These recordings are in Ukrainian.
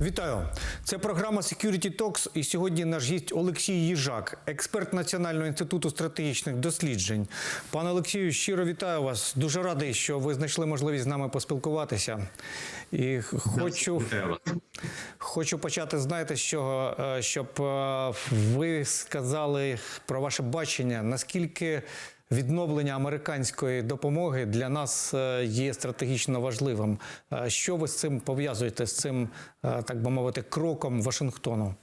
Вітаю! Це програма Security Talks і сьогодні наш гість Олексій Їжак, експерт Національного інституту стратегічних досліджень. Пане Олексію, щиро вітаю вас. Дуже радий, що ви знайшли можливість з нами поспілкуватися. І хочу, хочу почати, знаєте, з чого, Е, щоб е, ви сказали про ваше бачення, наскільки відновлення американської допомоги для нас е, є стратегічно важливим. Е, Що ви з цим пов'язуєте з цим, е, так би мовити, кроком Вашингтону?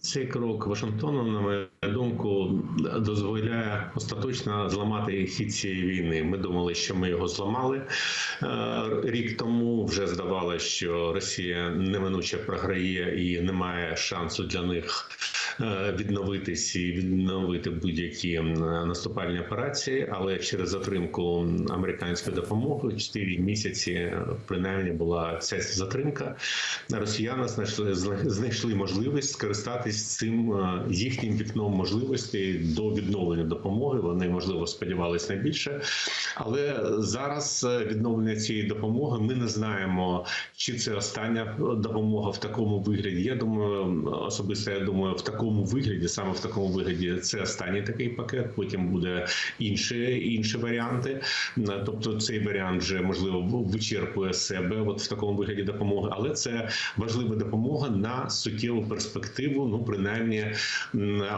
Цей крок Вашингтону, на мою думку, дозволяє остаточно зламати хід цієї війни. Ми думали, що ми його зламали рік тому. Вже здавалося, що Росія неминуче програє і немає шансу для них відновитись і відновити будь-які наступальні операції. Але через затримку американської допомоги 4 місяці е, принаймні була ця затримка. Росіяни знайшли знайшли можливість скористатись цим е, їхнім вікном можливостей до відновлення допомоги. Вони можливо сподівалися на більше, але зараз е, відновлення цієї допомоги ми не знаємо, чи це остання допомога в такому вигляді. Я думаю, особисто я думаю, в такому вигляді, саме в такому вигляді, це останній такий пакет. Потім буде інші інші варіанти. Тобто, цей варіант вже можливо вичерпує себе, от в такому вигляді допомоги, але це важлива допомога на суттєву перспективу. Ну принаймні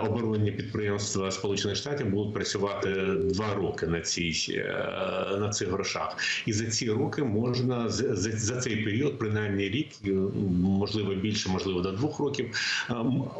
оборонні підприємства Сполучених Штатів будуть працювати два роки на цій е, на цих грошах, і за ці роки можна за, за цей період, принаймні рік, можливо більше, можливо до двох років,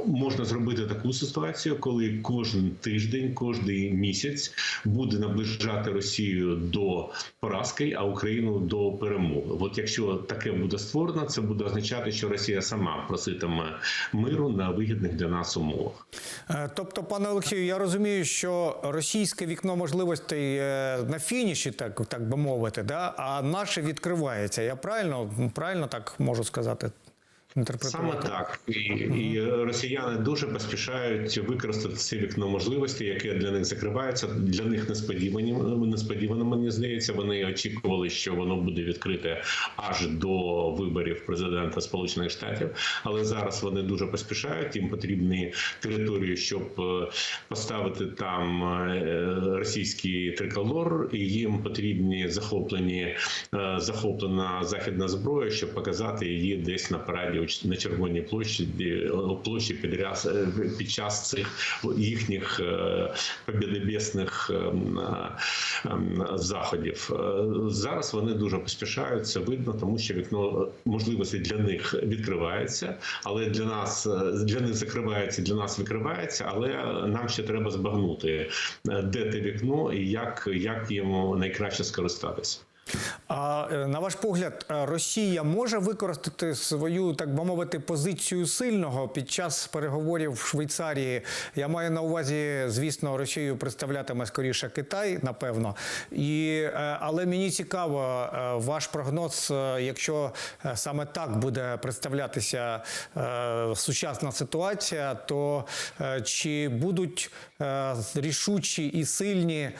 можна зробити таку ситуацію, коли кожен тиждень, кожний місяць буде наближати Росію до поразки, а Україну до перемоги. От якщо таке буде створено, це буде означати, що Росія сама проситиме миру на вигідних для нас умовах. Е, Тобто, пане Олексію, я розумію, що російське вікно можливостей е, на фініші, так, так би мовити, да? а наше відкривається. Я правильно, правильно так можу сказати? Саме так, і, і росіяни дуже поспішають використати це вікно можливостей, яке для них закривається. Для них несподівані несподівано, мені здається. Вони очікували, що воно буде відкрите аж до виборів президента Сполучених Штатів. Але зараз вони дуже поспішають. Їм потрібні території, щоб е, поставити там е, російський триколор, і їм потрібні захоплені е, захоплена західна зброя, щоб показати її десь на параді на червоній площі площі під, ряс- е, під час цих їхніх е, побєдобєсних ем, е, ем, заходів. Зараз вони дуже поспішають. Це видно, тому що вікно можливостей для них відкривається, але для нас для них закривається, для нас викривається. Але нам ще треба збагнути, де те вікно і як, як йому найкраще скористатися. А е, на ваш погляд, е, Росія може використати свою, так би мовити, позицію сильного під час переговорів в Швейцарії? Я маю на увазі, звісно, Росію представлятиме скоріше Китай, напевно. І, е, але мені цікаво, ваш прогноз, якщо саме так буде представлятися сучасна ситуація, то чи будуть рішучі і сильні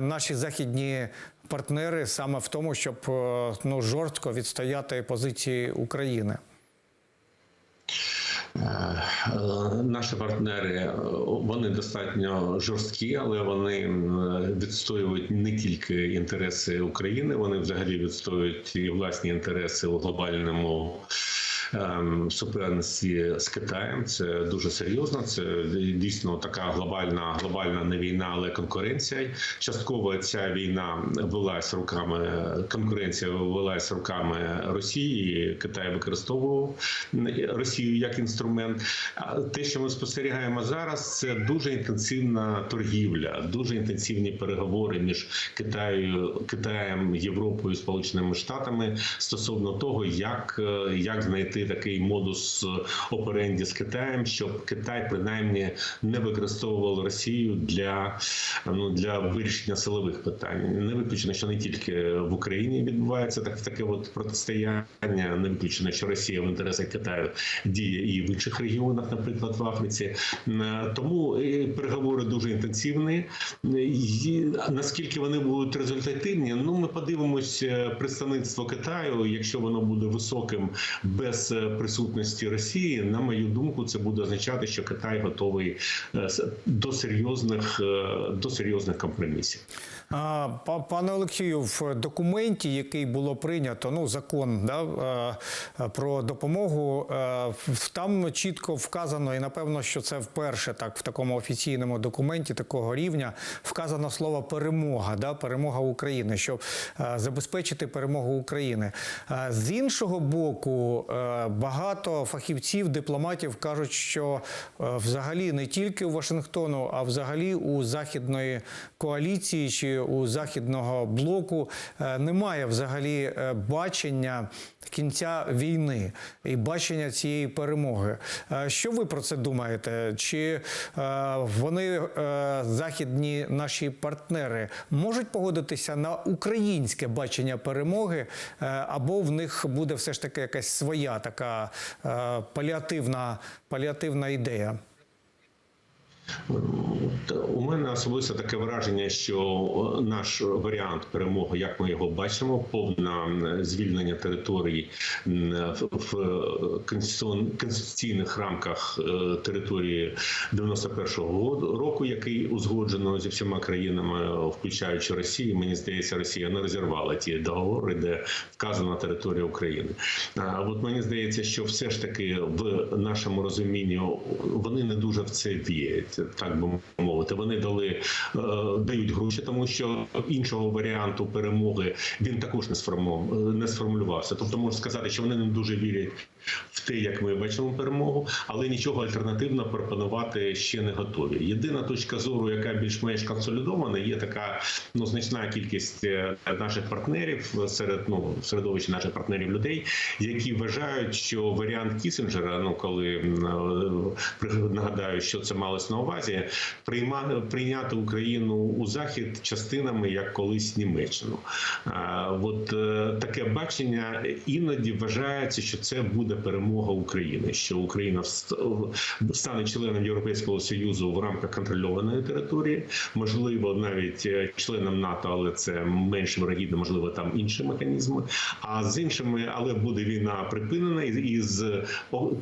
наші західні партнери саме в тому, щоб е, ну жорстко відстояти позиції України. Е, Наші партнери е, вони достатньо жорсткі, але вони відстоюють не тільки інтереси України, вони взагалі відстоюють і власні інтереси у глобальному. Ем, Суперництві з Китаєм це дуже серйозно. Це дійсно така глобальна, глобальна не війна, але конкуренція. Частково ця війна велась руками конкуренція велась руками Росії. Китай використовував Росію як інструмент. Те, що ми спостерігаємо зараз, це дуже інтенсивна торгівля, дуже інтенсивні переговори між Китаю, Китаєм, Європою, Сполученими Штатами стосовно того, як, як знайти такий модус оперенді з Китаєм, щоб Китай принаймні не використовував Росію для ну для вирішення силових питань. Не виключено, що не тільки в Україні відбувається так таке от протистояння. Не виключено, що Росія в інтересах Китаю діє і в інших регіонах, наприклад, в Африці. Е, Тому е, переговори дуже інтенсивні. І Наскільки вони будуть результативні? Ну ми подивимось е, представництво Китаю. Якщо воно буде високим без присутності Росії, на мою думку, це буде означати, що Китай готовий е, до серйозних е, до серйозних компромісів. А, па- Пане Олексію, в документі, який було прийнято, ну закон да, е, про допомогу, е, там чітко вказано, і напевно, що це вперше так в такому офіційному документі такого рівня вказано слово перемога, да, перемога України, щоб е, забезпечити перемогу України. Е, З іншого боку, е, багато фахівців, дипломатів кажуть, що е, взагалі не тільки у Вашингтону, а взагалі у західної коаліції чи у західного блоку е, немає взагалі е, бачення кінця війни і бачення цієї перемоги. Е, Що ви про це думаєте? Чи е, вони е, західні наші партнери можуть погодитися на українське бачення перемоги, або в них буде все ж таки якась своя така паліативна, паліативна ідея? У мене особисто таке враження, що наш варіант перемоги, як ми його бачимо, повне звільнення територій м, в в конституційних рамках е, території 91-го року, який узгоджено зі всіма країнами, включаючи Росію. Мені здається, Росія не розірвала ті договори, де вказана територія України. А от мені здається, що все ж таки в нашому розумінні вони не дуже в це вірять, так би мовити. Вони дали е, дають гроші, тому що іншого варіанту перемоги він також не сформував, не сформулювався. Тобто можна сказати, що вони не дуже вірять в те, як ми бачимо перемогу, але нічого альтернативно пропонувати ще не готові. Єдина точка зору, яка більш-менш консолідована, є така ну значна кількість е, наших партнерів серед ну середовища наших партнерів людей, які вважають, що варіант Кісінджера, ну коли е, нагадаю, що це малось на увазі, прийма прийняти Україну у захід частинами як колись Німеччину. А, От е, таке бачення іноді вважається, що це буде перемога України, що Україна стане членом Європейського союзу в рамках контрольованої території, можливо, навіть е, членом НАТО, але це менш вирогідно, можливо, там інші механізми. А з іншими, але буде війна припинена, і з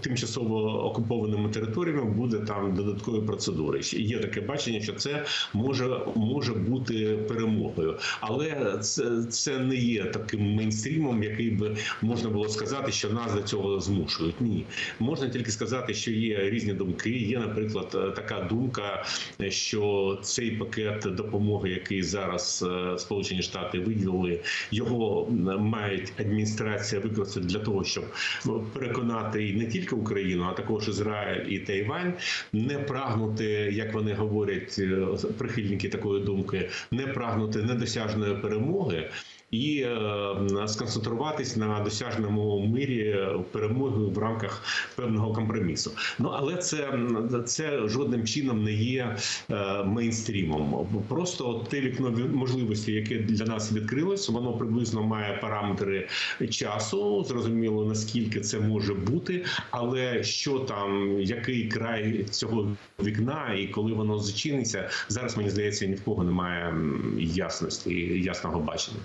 тимчасово окупованими територіями буде там додаткові процедури. Є таке бачення, що це може може бути перемогою, але це, це не є таким мейнстрімом, який би можна було сказати, що нас до цього змушують. Ні, можна тільки сказати, що є різні думки. Є, наприклад, е, така думка, е, що цей пакет допомоги, який зараз е, Сполучені Штати виділили, його мають адміністрація використати для того, щоб переконати і не тільки Україну, а також Ізраїль і Тайвань не прагнути, як вони говорять, прихильники такої думки, не прагнути недосяжної перемоги. І е, сконцентруватись на досяжному мирі перемоги в рамках певного компромісу. Ну але це, це жодним чином не є е, мейнстрімом. Просто те вікно ві- можливості, яке для нас відкрилось, воно приблизно має параметри часу. Зрозуміло наскільки це може бути, але що там, який край цього вікна, і коли воно зачиниться, зараз мені здається, ні в кого немає ясності і ясного бачення.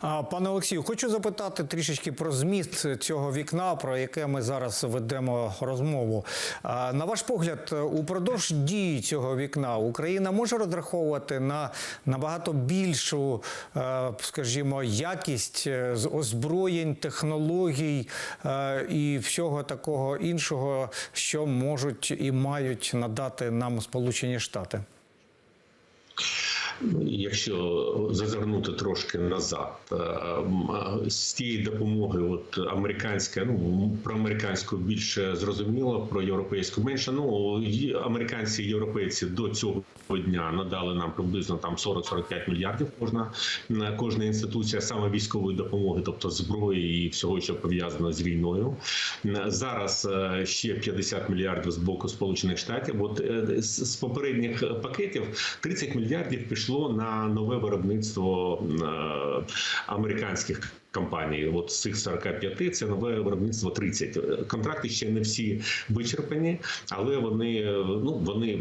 Пане Олексію, хочу запитати трішечки про зміст цього вікна, про яке ми зараз ведемо розмову. На ваш погляд, упродовж дії цього вікна Україна може розраховувати на набагато більшу, е, скажімо, якість е, з озброєнь, технологій е, і всього такого іншого, що можуть і мають надати нам Сполучені Штати. Якщо зазирнути трошки назад, е, з тієї допомоги, от американська, ну про американську більше зрозуміло, про європейську менше. Ну американці і європейці до цього дня надали нам приблизно там 40-45 мільярдів кожна кожна інституція саме військової допомоги, тобто зброї і всього, що пов'язано з війною. Зараз е, ще 50 мільярдів з боку Сполучених Штатів. От е, з попередніх пакетів 30 мільярдів пішло на нове виробництво е, американських. Компаній, от з цих 45 це нове виробництво 30. Контракти ще не всі вичерпані, але вони е, ну вони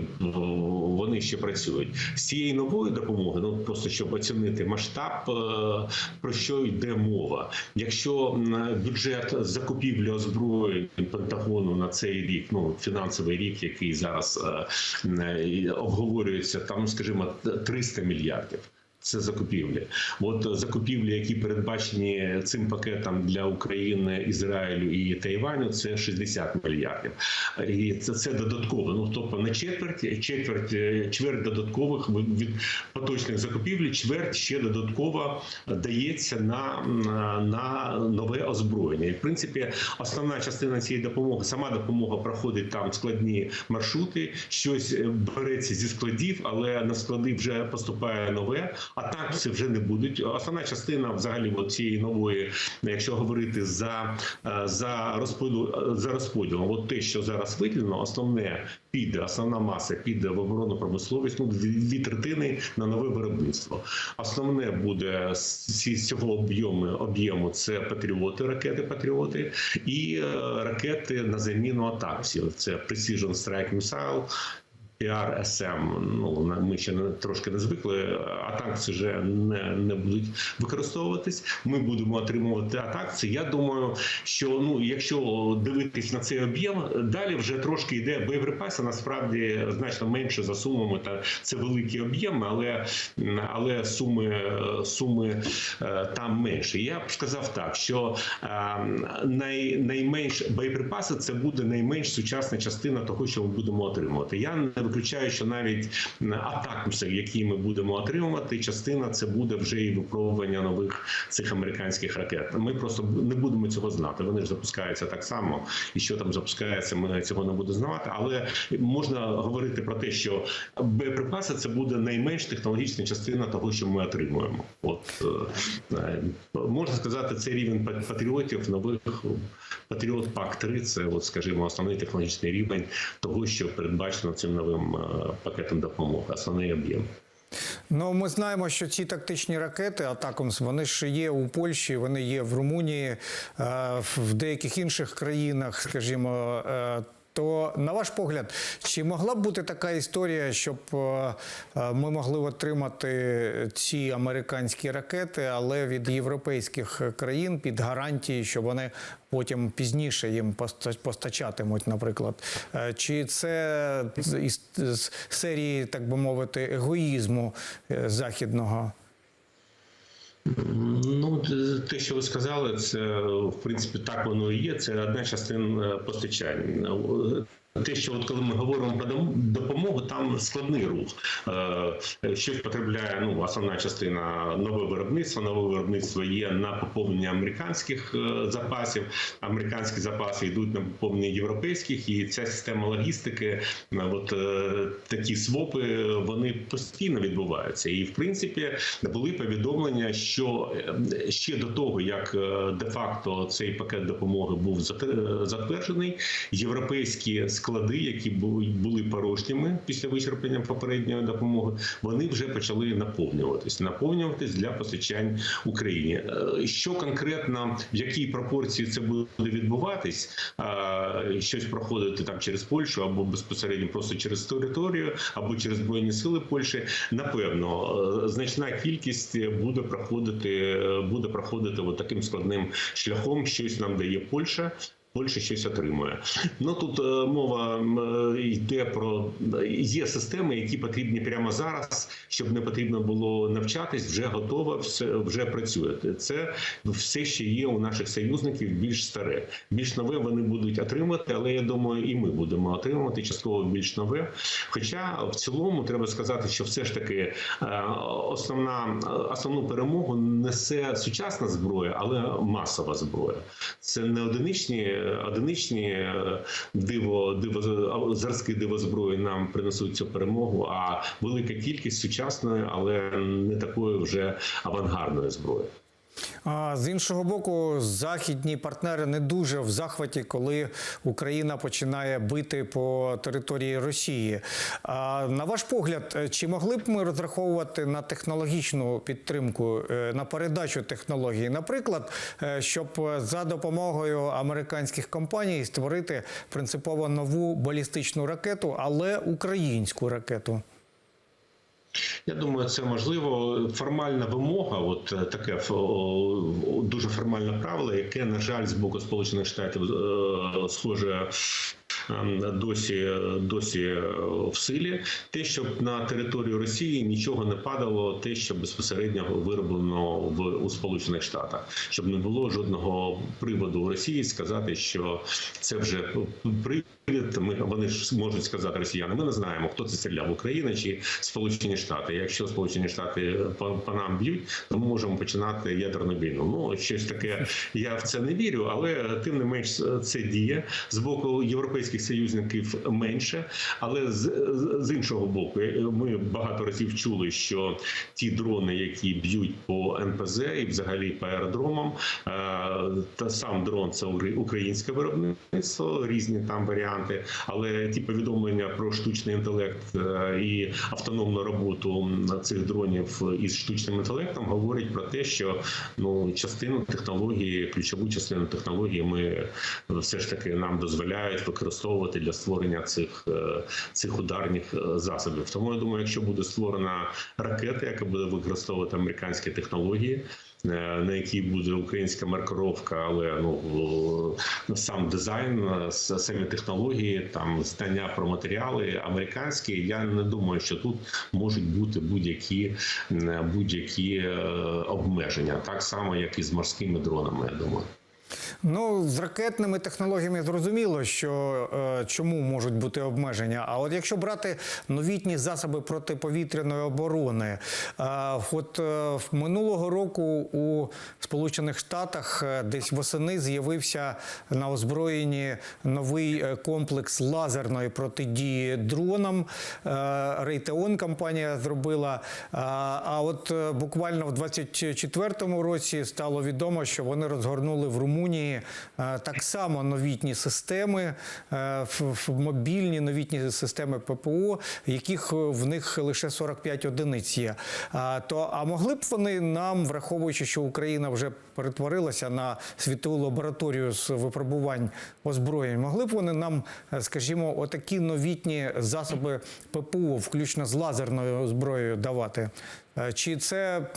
вони ще працюють з цієї нової допомоги. Ну просто щоб оцінити масштаб, е, про що йде мова. Якщо бюджет закупівлі озброєнь Пентагону на цей рік, ну фінансовий рік, який зараз е, е, обговорюється, там, скажімо, 300 мільярдів. Це закупівлі. От закупівлі, які передбачені цим пакетом для України, Ізраїлю і Тайваню, це 60 мільярдів. І це, це додатково. Ну тобто на четверть, четверть, е, чверть додаткових від поточних закупівлі, чверть ще додатково дається на, на, на нове озброєння. І в принципі, основна частина цієї допомоги, сама допомога проходить там складні маршрути, щось е, береться зі складів, але на склади вже поступає нове. А так це вже не будуть. Основна частина взагалі цієї нової, якщо говорити за, е, за розподіл за розподілом, от те, що зараз виділено, основне піде, основна маса піде в оборонну промисловість. Ну дві, дві третини на нове виробництво. Основне буде з цього об'єму об'єму це патріоти, ракети патріоти і е, ракети на заміну атаксів. Це Precision Strike Missile, PRSM, ну ми ще не трошки не звикли. Атакси вже не, не будуть використовуватись. Ми будемо отримувати атакси. Я думаю, що ну, якщо дивитись на цей об'єм, далі вже трошки йде боєприпаси. Насправді значно менше за сумами. Та це великі об'єми, але але суми суми е, там менше. Я б сказав так, що е, най, найменш боєприпаси це буде найменш сучасна частина того, що ми будемо отримувати. Я не виключаю, що навіть атакмси, які ми будемо отримувати, частина це буде вже і випробування нових цих американських ракет. Ми просто не будемо цього знати. Вони ж запускаються так само, і що там запускається, ми цього не будемо знати. Але можна говорити про те, що боєприпаси це буде найменш технологічна частина того, що ми отримуємо. От е, можна сказати, це рівень пат- патріотів нових патріот пак 3 Це от, скажімо, основний технологічний рівень того, що передбачено цим новим е, пакетом допомоги, основний об'єм. Ну, ми знаємо, що ці тактичні ракети Атакомс, вони ж є у Польщі, вони є в Румунії, е, в деяких інших країнах, скажімо. То, на ваш погляд, чи могла б бути така історія, щоб е, е, ми могли отримати ці американські ракети, але від європейських країн під гарантії, що вони потім пізніше їм поста- постачатимуть, наприклад? Е, Чи це із серії, так би мовити, егоїзму західного? Ну, те, що ви сказали, це в принципі так воно і є. Це одна частина постачання. Те, що от коли ми говоримо про допомогу, там складний рух. Е, Щось потребляє ну, основна частина нове виробництво. Нове виробництво є на поповнення американських е, запасів. Американські запаси йдуть на поповнення європейських, і ця система логістики, е, от такі свопи, вони постійно відбуваються. І в принципі були повідомлення, що ще до того, як е, де-факто цей пакет допомоги був зат- затверджений, європейські склади, які були порожніми після вичерпання попередньої допомоги, вони вже почали наповнюватись, наповнюватись для постачань Україні. Е, Що конкретно в якій пропорції це буде відбуватись, щось проходити там через Польщу або безпосередньо просто через територію, або через збройні сили Польщі, напевно, е, значна кількість буде проходити, е, буде проходити от таким складним шляхом. Щось нам дає Польща. Польща щось отримує. Ну тут е, мова е, йде про є системи, які потрібні прямо зараз, щоб не потрібно було навчатись, вже готово, все вже працює. Це все ще є у наших союзників більш старе. Більш нове вони будуть отримати, але я думаю, і ми будемо отримувати частково більш нове. Хоча в цілому треба сказати, що все ж таки е, основна основну перемогу несе сучасна зброя, але масова зброя. Це не одиничні одиничні е, диво, диво зразки дивозброї нам принесуть цю перемогу, а велика кількість сучасної, але не такої вже авангардної зброї. А з іншого боку, західні партнери не дуже в захваті, коли Україна починає бити по території Росії. А на ваш погляд, чи могли б ми розраховувати на технологічну підтримку, е, на передачу технологій? Наприклад, е, щоб за допомогою американських компаній створити принципово нову балістичну ракету, але українську ракету? Я думаю, це можливо. Формальна вимога, от е, таке дуже формальне правило, яке, на жаль, з боку Сполучених Штатів е, схоже. ем, Досі досі е, в силі те, щоб на територію Росії нічого не падало, те, що безпосередньо вироблено в у Сполучених Штатах, щоб не було жодного приводу в Росії сказати, що це вже привід. Ми вони ж можуть сказати росіяни. Ми не знаємо, хто це стріляв Україна чи Сполучені Штати. Якщо Сполучені Штати по, по нам б'ють, то ми можемо починати ядерну війну. Ну щось таке. Я в це не вірю, але тим не менш це діє з боку європейських союзників менше. Але з, з іншого боку, ми багато разів чули, що ті дрони, які б'ють по НПЗ і взагалі по аеродромам, е, та сам дрон це українське виробництво, різні там варіанти. Але ті повідомлення про штучний інтелект е, і автономну роботу цих дронів із штучним інтелектом говорять про те, що ну частину технології, ключову частину технології, ми все ж таки нам дозволяють використовувати для створення цих, е, цих ударних е, засобів. Тому я думаю, якщо буде створена ракета, яка буде використовувати американські технології. На якій буде українська маркировка, але ну сам дизайн, самі технології, там знання про матеріали американські. Я не думаю, що тут можуть бути будь-які будь-які обмеження, так само як і з морськими дронами. Я думаю. Ну, з ракетними технологіями зрозуміло, що е, чому можуть бути обмеження. А от якщо брати новітні засоби протиповітряної оборони, е, от е, минулого року у Сполучених Штатах е, десь восени з'явився на озброєнні новий е, комплекс лазерної протидії дронам. Е, Рейтеон компанія зробила. А, а от е, буквально в 24-му році стало відомо, що вони розгорнули в Румунії е, так само новітні системи, е, мобільні новітні системи ППО, яких в них лише 45 одиниць є. То, а могли б вони нам, враховуючи, що Україна вже перетворилася на світову лабораторію з випробувань озброєнь, могли б вони нам, е, скажімо, отакі новітні засоби ППО, включно з лазерною зброєю, давати? Е, Чи це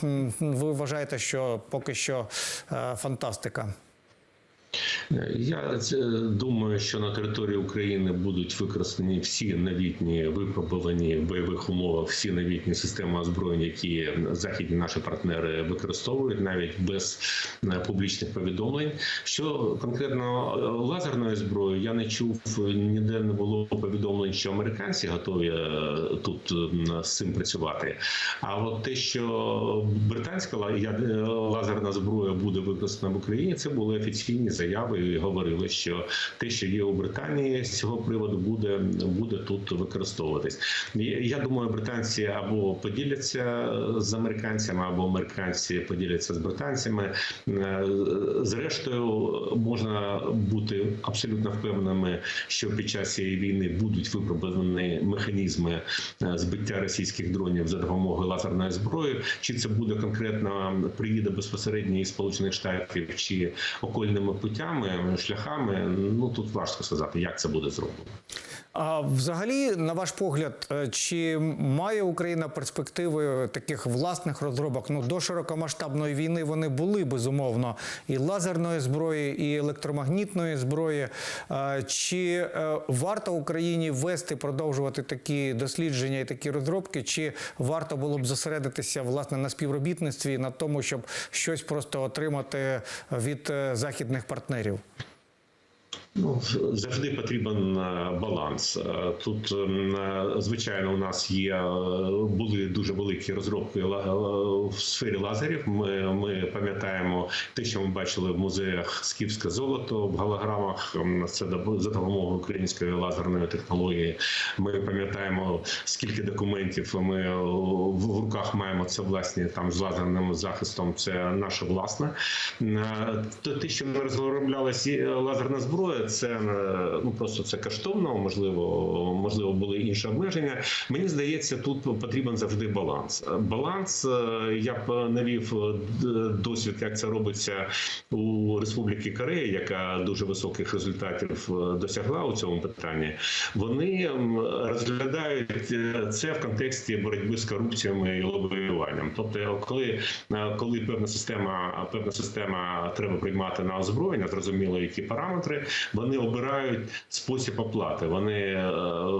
ви вважаєте, що поки що е, фантастика? Я думаю, що на території України будуть використані всі новітні випробувані в бойових умовах, всі новітні системи озброєнь, які західні наші партнери використовують, навіть без е, публічних повідомлень. Що конкретно е, лазерної зброї, я не чув ніде не було повідомлень, що американці готові е, тут е, з цим працювати. А от те, що британська лазерна зброя буде використана в Україні, це були офіційні заяви і говорили, що те, що є у Британії, з цього приводу буде, буде тут використовуватись. Я думаю, британці або поділяться з американцями, або американці поділяться з британцями. Е, Зрештою, можна бути абсолютно впевненими, що під час цієї війни будуть випробувані механізми е, збиття російських дронів за допомогою лазерної зброї. Чи це буде конкретно приїде безпосередньо із Сполучених Штатів чи окольними путями, шляхами. Ну тут важко сказати, як це буде зроблено. А взагалі, на ваш погляд, е, чи має Україна перспективи таких власних розробок? Ну до широкомасштабної війни вони були безумовно і лазерної зброї, і електромагнітної зброї. Е, Чи е, варто Україні вести продовжувати такі дослідження і такі розробки? Чи варто було б зосередитися власне на співробітництві на тому, щоб щось просто отримати від західних партнерів? партнерів. Ну, завжди потрібен е, баланс. Е, Тут, е, звичайно, у нас є були дуже великі розробки в сфері лазерів. Ми, ми пам'ятаємо те, що ми бачили в музеях Скіфське золото в голограмах. Це за допомогою української лазерної технології. Ми пам'ятаємо, скільки документів ми в руках маємо. Це власні там з лазерним захистом. Це наше власне. Те, що ми розробляли сі- лазерна зброя, це е, ну просто це коштовно. Можливо, можливо, були інші обмеження. Мені здається, тут потрібен завжди баланс. Баланс е, я б навів е, досвід, як це робиться у Республіки Корея, яка дуже високих результатів досягла у цьому питанні. Вони розглядають це в контексті боротьби з корупціями і лобіюванням. Тобто, коли, коли певна система, певна система треба приймати на озброєння, зрозуміло, які параметри, вони обирають спосіб оплати. Вони е,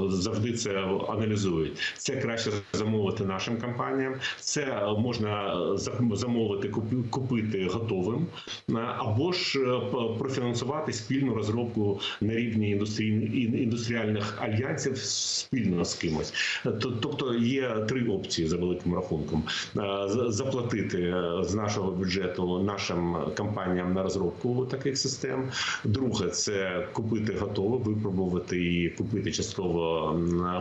завжди це аналізують. Це краще замовити нашим компаніям. Це можна замовити, купи- купити готовим, е, або ж е, профінансувати спільну розробку на рівні індустріальних альянсів спільно з кимось. Е, Тобто є три опції за великим рахунком: Е, заплатити е, з нашого бюджету нашим компаніям на розробку таких систем. Друге, це купити готове, випробувати і купити частково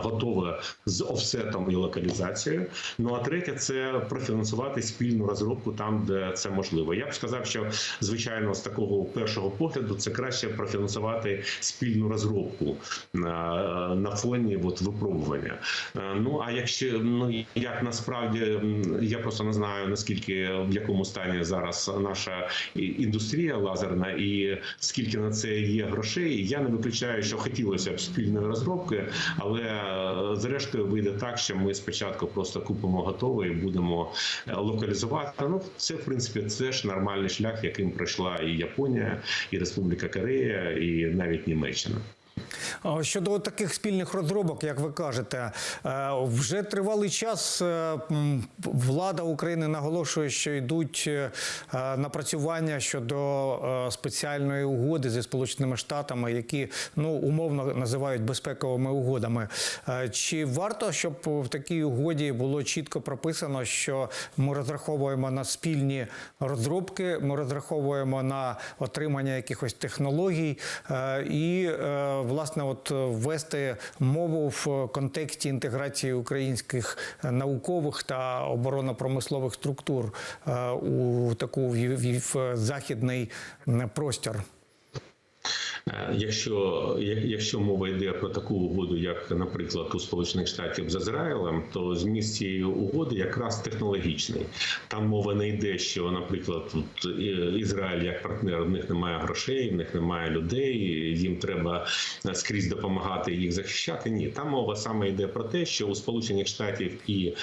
готове з офсетом і локалізацією. Ну а третє це профінансувати спільну розробку там, де це можливо. Я б сказав, що звичайно з такого першого погляду це краще профінансувати спільну розробку на, на фоні от, випробування. Е, Ну а якщо ну як насправді я просто не знаю наскільки в якому стані зараз наша індустрія лазерна, і скільки на це є грошей. Я не виключаю, що хотілося б спільної розробки, але е, зрештою вийде так, що ми спочатку просто купимо готове і будемо е, локалізувати. Ну це в принципі це ж нормальний шлях, яким пройшла і Японія, і Республіка Корея, і навіть Німеччина. Щодо таких спільних розробок, як ви кажете, е, вже тривалий час е, влада України наголошує, що йдуть е, напрацювання щодо спеціальної угоди зі Сполученими Штатами, які ну умовно називають безпековими угодами. Чи варто, щоб в такій угоді було чітко прописано, що ми розраховуємо на спільні розробки, ми розраховуємо на отримання якихось технологій і е, власне от ввести мову в контексті інтеграції українських е, наукових та оборонно-промислових структур е, у таку в західний простір. Е, Якщо якщо мова йде про таку угоду, як, наприклад, у Сполучених Штатів з Ізраїлем, то зміст цієї угоди якраз технологічний. Там мова не йде, що, наприклад, тут е, Ізраїль як партнер, в них немає грошей, в них немає людей, їм треба е, скрізь допомагати їх захищати. Ні, там мова саме йде про те, що у Сполучених Штатів і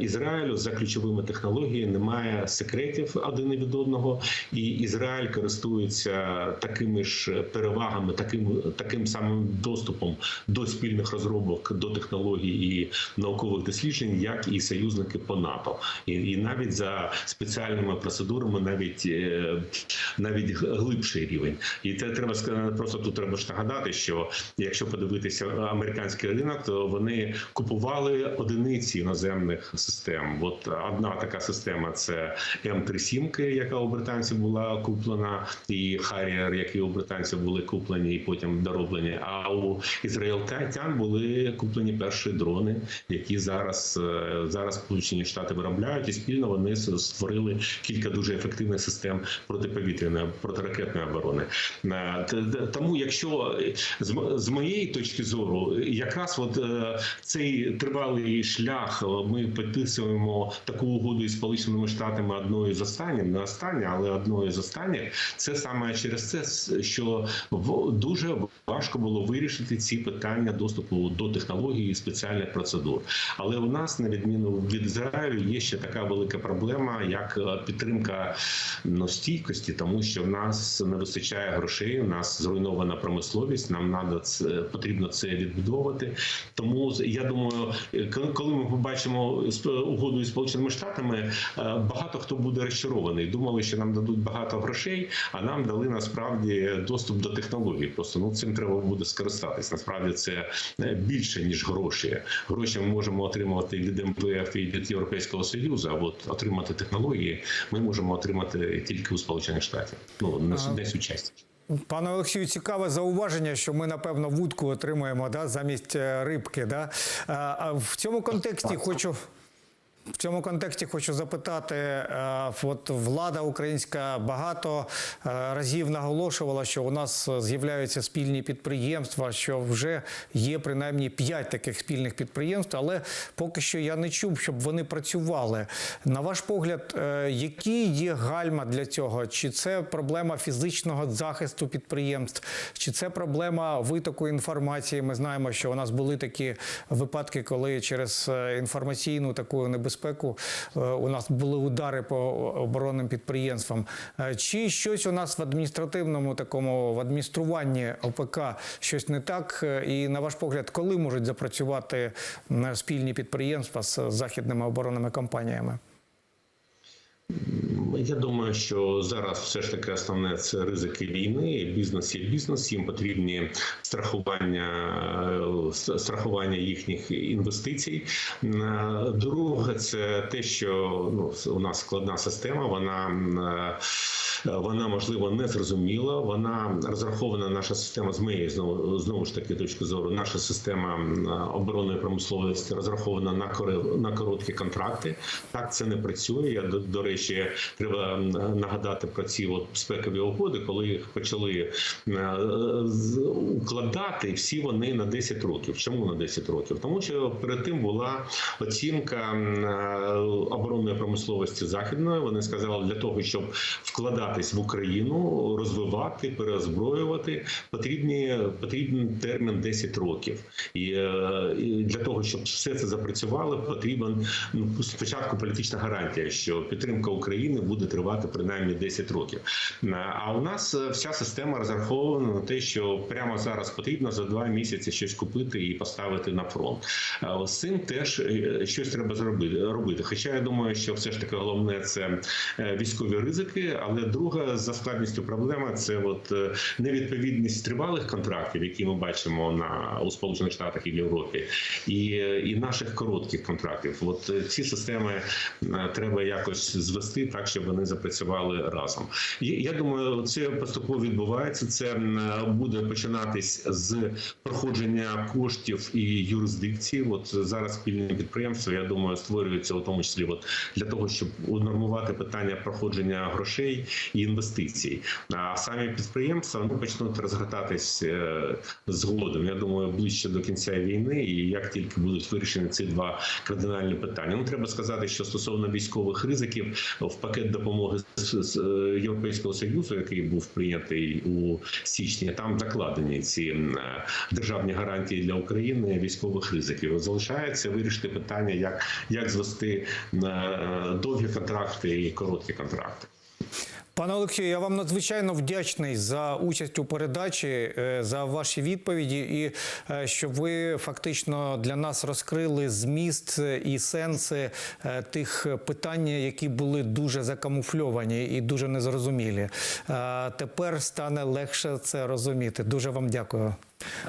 Ізраїлю за ключовими технологіями немає секретів один від одного, і Ізраїль користується такими ж перевагами, таким таким самим доступом до спільних розробок, до технологій і наукових досліджень, як і союзники по НАТО, і, і навіть за спеціальними процедурами, навіть е, навіть глибший рівень. І це треба сказати, просто тут треба ж нагадати, що якщо подивитися американський ринок, то вони купували одиниці іноземних систем. От одна така система це М37, яка у британців була куплена, і Harrier, які у британців були куплені і потім дороблені. А у ізраїльтян були куплені перші дрони, які зараз е, зараз Сполучені Штати виробляють, і спільно вони створили кілька дуже ефективних систем протиповітряної протиракетної оборони. Е, Тому, якщо е, з моєї точки зору, якраз от цей тривалий шлях ми підписуємо таку угоду із Сполученими Штатами одною з останніх, не остання, але одною з останніх. Це саме через це, що дуже важко було вирішити ці питання доступу до технологій і спеціальних процедур. Але у нас, на відміну від Ізраїлю, є ще така велика проблема, як е, підтримка ну, стійкості, тому що в нас не вистачає грошей. У нас зруйнована промисловість. Нам надо це потрібно це відбудовувати. Тому я думаю, е, коли- ми побачимо угоду із Сполученими Штатами, е, багато хто буде розчарований. Думали, що нам дадуть багато грошей, а нам дали насправді доступ до технологій. Просто ну цим треба буде скористатись. Насправді це е, більше ніж гроші. Гроші ми можемо отримувати від МВФ і від Європейського союзу. А от отримати технології ми можемо отримати тільки у Сполучених Штатів. Ну не десь у. Пане Олексію, цікаве зауваження, що ми напевно вудку отримуємо да, замість е, рибки. Да? А в цьому контексті хочу. В цьому контексті хочу запитати: е, от влада українська багато е, разів наголошувала, що у нас з'являються спільні підприємства, що вже є принаймні п'ять таких спільних підприємств, але поки що я не чув, щоб вони працювали. На ваш погляд, е, які є гальма для цього? Чи це проблема фізичного захисту підприємств, чи це проблема витоку інформації? Ми знаємо, що у нас були такі випадки, коли через інформаційну таку небезпеку е, у нас були удари по оборонним підприємствам. Е, Чи щось у нас в адміністративному такому в адмініструванні ОПК щось не так? Е, І на ваш погляд, коли можуть запрацювати спільні підприємства з західними оборонними компаніями? Я думаю, що зараз все ж таки основне це ризики війни. Бізнес є бізнес. Їм потрібні страхування е, страхування їхніх інвестицій. Е, Друге, це те, що ну у нас складна система. Вона е, вона можливо не зрозуміла. Вона розрахована. Наша система з моєї знову знову ж таки точки зору. Наша система оборонної промисловості розрахована на кори- на короткі контракти. Так це не працює. Я до, до речі, треба нагадати про ці от безпекові угоди, коли їх почали е, укладати. Всі вони на 10 років. Чому на 10 років? Тому що перед тим була оцінка е, оборонної промисловості західної. Вони сказали, для того, щоб вкладатись в Україну, розвивати, переозброювати, потрібні потрібен термін 10 років. Е, і для того, щоб все це запрацювало, потрібен ну, спочатку політична гарантія, що підтримка України буде тривати принаймні 10 років. Е, А у нас е, вся система розрахована на те, що прямо зараз потрібно за два місяці щось купити і поставити на фронт. Е, З цим теж щось треба зробити робити. Хоча я думаю, що все ж таки головне це військові ризики. Але друга за складністю проблема це от невідповідність тривалих контрактів, які ми бачимо на у Сполучених Штатах і в Європі, і, і наших коротких контрактів. От ці системи треба якось звести так, щоб вони запрацювали разом. І я думаю, це поступово відбувається. Це буде починатись з проходження коштів і юрисдикції. От зараз спільне підприємство, я думаю, створюється у тому числі, от для того, щоб унормувати питання проходження грошей і інвестицій. А самі підприємства ну, почнуть розгортатись е, згодом. Я думаю, ближче до кінця війни, і як тільки будуть вирішені ці два кардинальні питання. Ну треба сказати, що стосовно військових ризиків в пакет допомоги з, з е, Європейського союзу, який був прийнятий у січні, там закладені ці е, державні гарантії для України військових ризиків. Залишається вирішити питання, як, як звести е, довгі контракти і короткі контракти. Пане Олексію, я вам надзвичайно вдячний за участь у передачі, е, за ваші відповіді, і е, що ви фактично для нас розкрили зміст і сенси е, тих питань, які були дуже закамуфльовані і дуже незрозумілі. Тепер стане легше це розуміти. Дуже вам дякую.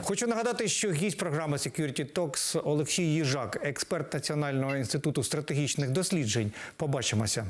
Хочу нагадати, що гість програми Security Talks Олексій Їжак, експерт Національного інституту стратегічних досліджень. Побачимося.